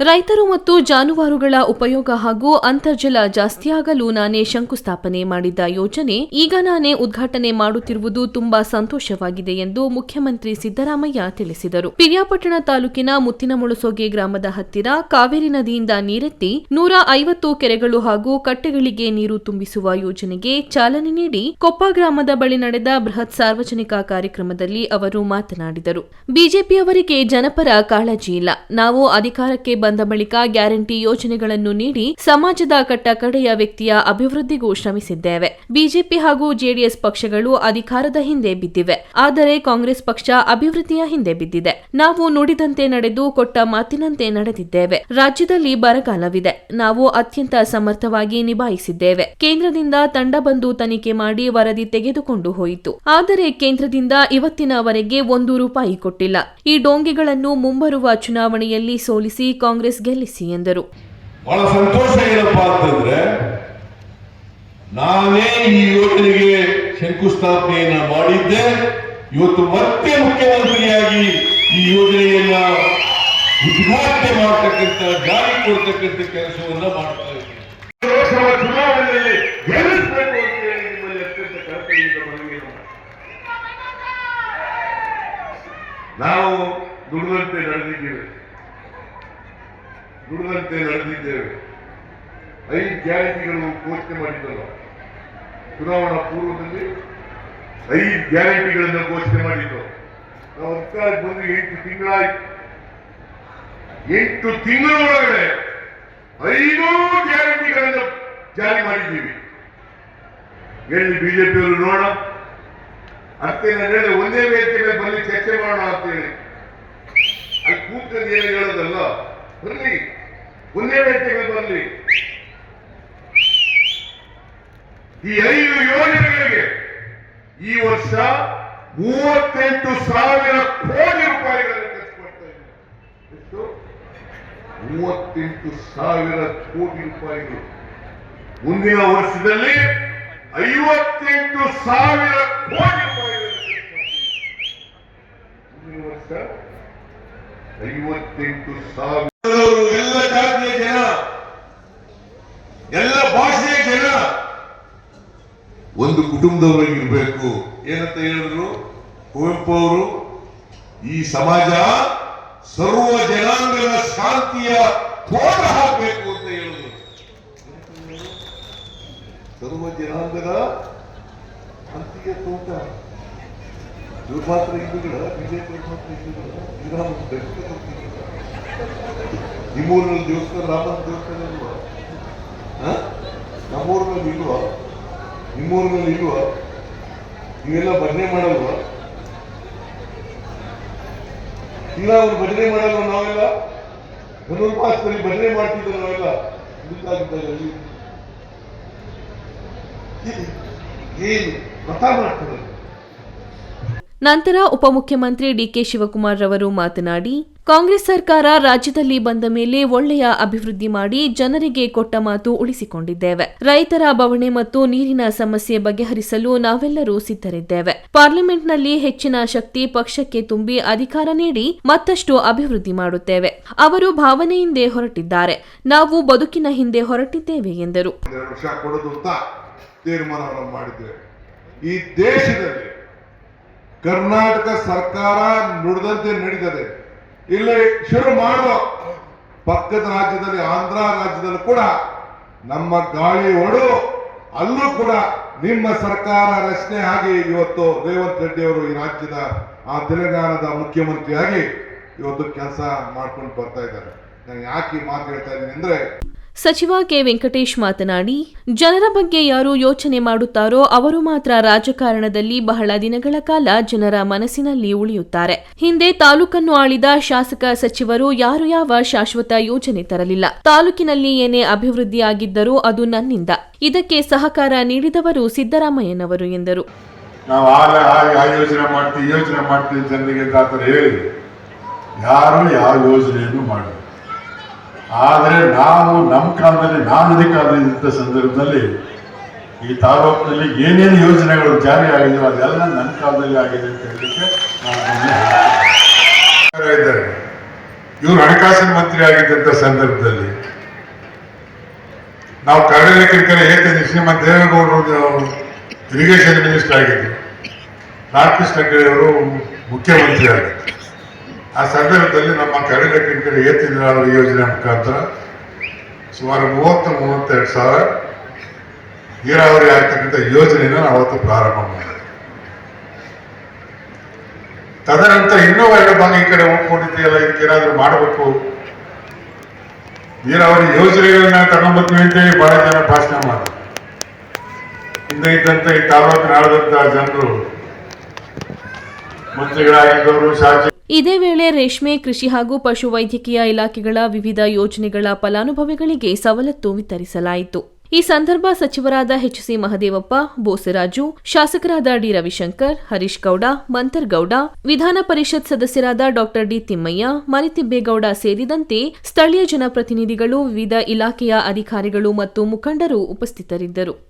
ರೈತರು ಮತ್ತು ಜಾನುವಾರುಗಳ ಉಪಯೋಗ ಹಾಗೂ ಅಂತರ್ಜಲ ಜಾಸ್ತಿಯಾಗಲು ನಾನೇ ಶಂಕುಸ್ಥಾಪನೆ ಮಾಡಿದ್ದ ಯೋಜನೆ ಈಗ ನಾನೇ ಉದ್ಘಾಟನೆ ಮಾಡುತ್ತಿರುವುದು ತುಂಬಾ ಸಂತೋಷವಾಗಿದೆ ಎಂದು ಮುಖ್ಯಮಂತ್ರಿ ಸಿದ್ದರಾಮಯ್ಯ ತಿಳಿಸಿದರು. ಪಿರಿಯಾಪಟ್ಟಣ ತಾಲೂಕಿನ ಮುತ್ತಿನಮುಳಸೋಗೆ ಗ್ರಾಮದ ಹತ್ತಿರ ಕಾವೇರಿ ನದಿಯಿಂದ ನೀರೆತ್ತಿ ನೂರ ಐವತ್ತು ಕೆರೆಗಳು ಹಾಗೂ ಕಟ್ಟೆಗಳಿಗೆ ನೀರು ತುಂಬಿಸುವ ಯೋಜನೆಗೆ ಚಾಲನೆ ನೀಡಿ ಕೊಪ್ಪ ಗ್ರಾಮದ ಬಳಿ ನಡೆದ ಬೃಹತ್ ಸಾರ್ವಜನಿಕ ಕಾರ್ಯಕ್ರಮದಲ್ಲಿ ಅವರು ಮಾತನಾಡಿದರು. ಬಿಜೆಪಿಯವರಿಗೆ ಜನಪರ ಕಾಳಜಿ ಇಲ್ಲ. ನಾವು ಅಧಿಕಾರಕ್ಕೆ ಬಂದ ಬಳಿಕ ಗ್ಯಾರಂಟಿ ಯೋಜನೆಗಳನ್ನು ನೀಡಿ ಸಮಾಜದ ಕಟ್ಟ ಕಡೆಯ ವ್ಯಕ್ತಿಯ ಅಭಿವೃದ್ಧಿಗೂ ಶ್ರಮಿಸಿದ್ದೇವೆ. ಬಿಜೆಪಿ ಹಾಗೂ ಜೆಡಿಎಸ್ ಪಕ್ಷಗಳು ಅಧಿಕಾರದ ಹಿಂದೆ ಬಿದ್ದಿವೆ. ಆದರೆ ಕಾಂಗ್ರೆಸ್ ಪಕ್ಷ ಅಭಿವೃದ್ಧಿಯ ಹಿಂದೆ ಬಿದ್ದಿದೆ. ನಾವು ನುಡಿದಂತೆ ನಡೆದು ಕೊಟ್ಟ ಮಾತಿನಂತೆ ನಡೆದಿದ್ದೇವೆ. ರಾಜ್ಯದಲ್ಲಿ ಬರಗಾಲವಿದೆ. ನಾವು ಅತ್ಯಂತ ಸಮರ್ಥವಾಗಿ ನಿಭಾಯಿಸಿದ್ದೇವೆ. ಕೇಂದ್ರದಿಂದ ತಂಡ ಬಂದು ತನಿಖೆ ಮಾಡಿ ವರದಿ ತೆಗೆದುಕೊಂಡು ಹೋಯಿತು. ಆದರೆ ಕೇಂದ್ರದಿಂದ ಇವತ್ತಿನವರೆಗೆ ಒಂದು ರೂಪಾಯಿ ಕೊಟ್ಟಿಲ್ಲ. ಈ ಡೋಂಗಿಗಳನ್ನು ಮುಂಬರುವ ಚುನಾವಣೆಯಲ್ಲಿ ಸೋಲಿಸಿ ಕಾಂಗ್ರೆಸ್ ಗೆಲ್ಲಿಸಿ ಎಂದರು. ಬಹಳ ಸಂತೋಷ ಏನಪ್ಪ ಅಂತಂದ್ರೆ ನಾನೇ ಈ ಯೋಜನೆಗೆ ಶಂಕುಸ್ಥಾಪನೆಯನ್ನ ಮಾಡಿದ್ದೆ. ಇವತ್ತು ಮತ್ತೆ ಮುಖ್ಯಮಂತ್ರಿಯಾಗಿ ಈ ಯೋಜನೆಯನ್ನ ಉದ್ಘಾಟನೆ ಮಾಡತಕ್ಕಂತ ಜಾರಿ ಕೊಡ್ತಕ್ಕಂಥ ಕೆಲಸವನ್ನ ಮಾಡ್ತಾ ಇದ್ದೀನಿ. ಲೋಕಸಭಾ ಚುನಾವಣೆಯಲ್ಲಿ ಗೆಲ್ಲಿಸಬೇಕು ಅಂತ ಹೇಳಿ ನಿಮ್ಮಲ್ಲಿ ಅತ್ಯಂತ ಕಳಕಳಿಯಿಂದ ಮನವಿ ನಾವು ದುಡಿದಂತೆ ನಡೆದಿದ್ದೇವೆ. ದುಡಿದಂತೆ ನಡೆದಿದ್ದೇವೆ. ಐದು ಗ್ಯಾರಂಟಿಗಳು ಘೋಷಣೆ ಮಾಡಿದ್ದಲ್ಲ. ಚುನಾವಣಾ ಪೂರ್ವದಲ್ಲಿ ಐದು ಗ್ಯಾರಂಟಿಗಳನ್ನು ಘೋಷಣೆ ಮಾಡಿದ್ದು. ನಾವು ಅಧಿಕಾರಕ್ಕೆ ಬಂದು ಎಂಟು ತಿಂಗಳಾಯ್ತು. ಎಂಟು ತಿಂಗಳ ಒಳಗಡೆ ಐದು ಗ್ಯಾರಂಟಿಗಳನ್ನು ಜಾರಿ ಮಾಡಿದ್ದೀವಿ. ಎಲ್ಲಿ ಬಿಜೆಪಿಯವರು ನೋಡ ಅಷ್ಟೇ ನಾನು ಹೇಳಿದೆ ಒಂದೇ ವೇದಿಕೆ ಮೇಲೆ ಬನ್ನಿ ಚರ್ಚೆ ಮಾಡೋಣ ಅಂತ ಹೇಳಿ ಅಲ್ಲಿ ಕೂತ್ಕೊಂಡು ಏನು ಹೇಳೋದಲ್ಲ ಬರಲಿ ಒಂದೇ ವೇದಿಕೆ ಮೇಲೆ ಈ ಐದು ಯೋಜನೆಗಳಿಗೆ ಈ ವರ್ಷ ಮೂವತ್ತೆಂಟು ಸಾವಿರ ಕೋಟಿ ರೂಪಾಯಿಗಳನ್ನು ಖರ್ಚು ಮಾಡ್ತಾ ಎಷ್ಟು? ಮೂವತ್ತೆಂಟು ಸಾವಿರ ಕೋಟಿ ರೂಪಾಯಿಗಳು. ಮುಂದಿನ ವರ್ಷದಲ್ಲಿ ಐವತ್ತೆಂಟು ಸಾವಿರ ಕೋಟಿ ರೂಪಾಯಿಗಳನ್ನು ಮುಂದಿನ ವರ್ಷ ಐವತ್ತೆಂಟು ಸಾವಿರ ಎಲ್ಲ ಜಾತಿಯ ಜನ ಎಲ್ಲ ಭಾಷೆಯ ಜನ ಒಂದು ಕುಟುಂಬದವರಾಗಿರ್ಬೇಕು ಏನಂತ ಹೇಳಿದ್ರು? ಕುವೆಂಪು ಅವರು, ಈ ಸಮಾಜ ಸರ್ವ ಜನಾಂಗದ ಶಾಂತಿಯ ತೋಟ ಹಾಕಬೇಕು ಅಂತ ಹೇಳಿದ್ರು. ಸರ್ವ ಜನಾಂಗದ ಶಾಂತಿಯ ತೋಟ ಇವ್ರು ಹಿಂದೂಗಳ, ಬಿಜೆಪಿ ಮಾತ್ರ ಹಿಂದೂಗಳ. ನಿಮ್ಮೂರಿನಲ್ಲಿ ದೇವಸ್ಥಾನ, ರಾಮನ ದೇವಸ್ಥಾನ ಇಲ್ವಾ? ನಮ್ಮೂರಿನಲ್ಲಿ ಇಲ್ವಾ? ನಿಮ್ಮೂರಿನಲ್ಲಿ ಇಲ್ವಾ ನೀವೆಲ್ಲ ಭಜನೆ ಮಾಡಲ್ವಾ? ಇಲ್ಲ, ಅವ್ರು ಭಜನೆ ಮಾಡಲ್ವ ನಾವೆಲ್ಲ? ಧನುರ್ಮಾಸದಲ್ಲಿ ಭಜನೆ ಮಾಡ್ತಿದ್ರು ನಾವೆಲ್ಲ. ಏನು? ಮತ ಮಾಡ್ತಾರೆ? ನಂತರ ಉಪಮುಖ್ಯಮಂತ್ರಿ ಡಿಕೆ ಶಿವಕುಮಾರ್ ರವರು ಮಾತನಾಡಿ ಕಾಂಗ್ರೆಸ್ ಸರ್ಕಾರ ರಾಜ್ಯದಲ್ಲಿ ಬಂದ ಮೇಲೆ ಒಳ್ಳೆಯ ಅಭಿವೃದ್ಧಿ ಮಾಡಿ ಜನರಿಗೆ ಕೊಟ್ಟ ಮಾತು ಉಳಿಸಿಕೊಂಡಿದ್ದೇವೆ. ರೈತರ ಬವಣೆ ಮತ್ತು ನೀರಿನ ಸಮಸ್ಯೆ ಬಗೆಹರಿಸಲು ನಾವೆಲ್ಲರೂ ಸಿದ್ಧರಿದ್ದೇವೆ. ಪಾರ್ಲಿಮೆಂಟ್ನಲ್ಲಿ ಹೆಚ್ಚಿನ ಶಕ್ತಿ ಪಕ್ಷಕ್ಕೆ ತುಂಬಿ ಅಧಿಕಾರ ನೀಡಿ ಮತ್ತಷ್ಟು ಅಭಿವೃದ್ಧಿ ಮಾಡುತ್ತೇವೆ. ಅವರು ಭಾವನೆಯಿಂದ ಹೊರಟಿದ್ದಾರೆ. ನಾವು ಬದುಕಿನ ಹಿಂದೆ ಹೊರಟಿದ್ದೇವೆ ಎಂದರು. ಕರ್ನಾಟಕ ಸರ್ಕಾರ ನುಡಿದಂತೆ ನಡೀತದೆ. ಇಲ್ಲಿ ಶುರು ಮಾಡುವ ಪಕ್ಕದ ರಾಜ್ಯದಲ್ಲಿ ಆಂಧ್ರ ರಾಜ್ಯದಲ್ಲೂ ಕೂಡ ನಮ್ಮ ಗಾಳಿ ಒಡು, ಅಲ್ಲೂ ಕೂಡ ನಿಮ್ಮ ಸರ್ಕಾರ ರಚನೆ ಆಗಿ ಇವತ್ತು ರೇವಂತ್ ರೆಡ್ಡಿ ಅವರು ಈ ರಾಜ್ಯದ, ಆ ತೆಲಂಗಾಣದ ಮುಖ್ಯಮಂತ್ರಿಯಾಗಿ ಇವತ್ತು ಕೆಲಸ ಮಾಡ್ಕೊಂಡು ಬರ್ತಾ ಇದ್ದಾರೆ. ನಾನು ಯಾಕೆ ಮಾತು ಹೇಳ್ತಾ ಇದ್ದೀನಿ ಅಂದ್ರೆ ಸಚಿವ ಕೆ ವೆಂಕಟೇಶ್ ಮಾತನಾಡಿ, ಜನರ ಬಗ್ಗೆ ಯಾರು ಯೋಚನೆ ಮಾಡುತ್ತಾರೋ ಅವರು ಮಾತ್ರ ರಾಜಕಾರಣದಲ್ಲಿ ಬಹಳ ದಿನಗಳ ಕಾಲ ಜನರ ಮನಸ್ಸಿನಲ್ಲಿ ಉಳಿಯುತ್ತಾರೆ. ಹಿಂದೆ ತಾಲೂಕನ್ನು ಆಳಿದ ಶಾಸಕ ಸಚಿವರು ಯಾರು ಯಾವ ಶಾಶ್ವತ ಯೋಜನೆ ತರಲಿಲ್ಲ. ತಾಲೂಕಿನಲ್ಲಿ ಏನೇ ಅಭಿವೃದ್ಧಿಯಾಗಿದ್ದರೂ ಅದು ನನ್ನಿಂದ. ಇದಕ್ಕೆ ಸಹಕಾರ ನೀಡಿದವರು ಸಿದ್ದರಾಮಯ್ಯನವರು ಎಂದರು. ನಾವು ಮಾಡ್ತೀವಿ ಯೋಜನೆ ಮಾಡ್ತೀವಿ, ಜನರಿಗೆ ಯಾರು ಯಾವ ಯೋಜನೆಯನ್ನು ಮಾಡಿಲ್ಲ. ಆದರೆ ನಾವು ನಮ್ಮ ಕಾಲದಲ್ಲಿ, ನಾನು ಅಧಿಕಾರದಲ್ಲಿ ಇದ್ದ ಸಂದರ್ಭದಲ್ಲಿ ಈ ತಾಲೂಕಿನಲ್ಲಿ ಏನೇನು ಯೋಜನೆಗಳು ಜಾರಿ ಆಗಿದೆಯೋ ಅದೆಲ್ಲ ನನ್ನ ಕಾಲದಲ್ಲಿ ಆಗಿದೆ ಅಂತ ಹೇಳಲಿಕ್ಕೆ ಇವರು ಹಣಕಾಸಿನ ಮಂತ್ರಿ ಆಗಿದ್ದಂಥ ಸಂದರ್ಭದಲ್ಲಿ ನಾವು ಕರ್ನಾಟಕ ಏಕೆ ಶ್ರೀಮಂತ ದೇವೇಗೌಡರು ಇರಿಗೇಷನ್ ಮಿನಿಸ್ಟರ್ ಆಗಿದ್ದರು ರಾಮಕೃಷ್ಣ ಅವರು ಮುಖ್ಯಮಂತ್ರಿ ಆಗಿದ್ರು. ಆ ಸಂದರ್ಭದಲ್ಲಿ ನಮ್ಮ ಕನ್ನಡ ಕಿಂಕರ ಏತಿ ನೀರಾವರಿ ಯೋಜನೆ ಮುಖಾಂತರ ಸುಮಾರು ಮೂವತ್ತು, ಮೂವತ್ತೆರಡು ಸಾವಿರ ನೀರಾವರಿ ಆಗ್ತಕ್ಕಂಥ ಯೋಜನೆಯನ್ನು ಅವತ್ತು ಪ್ರಾರಂಭ ಮಾಡಿದ್ವಿ. ತದನಂತರ ಇನ್ನೂ ಎರಡು ಭಾಗ ಈ ಕಡೆ ಹೋಗ್ಕೊಂಡಿದ್ದೀಯಲ್ಲ ಇದಕ್ಕೇನಾದ್ರೂ ಮಾಡಬೇಕು? ನೀರಾವರಿ ಯೋಜನೆಗಳನ್ನ ತಗೊಂಡ್ಬರ್ತೀವಿ ಅಂತೇಳಿ ಬಹಳ ಜನ ಭಾಷಣ ಮಾಡಿದ್ರು ಹಿಂದೆ ಇದ್ದಂತ ಈ ತಾಲೂಕಿನ ಆಳದಂತಹ ಜನರು, ಮಂತ್ರಿಗಳಾಗಿದ್ದವರು ಶಾಸಕ ಇದೇ ವೇಳೆ ರೇಷ್ಮೆ, ಕೃಷಿ ಹಾಗೂ ಪಶುವೈದ್ಯಕೀಯ ಇಲಾಖೆಗಳ ವಿವಿಧ ಯೋಜನೆಗಳ ಫಲಾನುಭವಿಗಳಿಗೆ ಸವಲತ್ತು ವಿತರಿಸಲಾಯಿತು. ಈ ಸಂದರ್ಭ ಸಚಿವರಾದ ಎಚ್ಸಿ ಮಹದೇವಪ್ಪ, ಬೋಸರಾಜು, ಶಾಸಕರಾದ ಡಿ ರವಿಶಂಕರ್, ಹರೀಶ್ ಗೌಡ ಮಂತರ್ಗೌಡ ವಿಧಾನ ಪರಿಷತ್ ಸದಸ್ಯರಾದ ಡಾ ಡಿ ತಿಮ್ಮಯ್ಯ ಮರಿತಿಬ್ಬೇಗೌಡ ಸೇರಿದಂತೆ ಸ್ಥಳೀಯ ಜನಪ್ರತಿನಿಧಿಗಳು, ವಿವಿಧ ಇಲಾಖೆಯ ಅಧಿಕಾರಿಗಳು ಮತ್ತು ಮುಖಂಡರು ಉಪಸ್ಥಿತರಿದ್ದರು.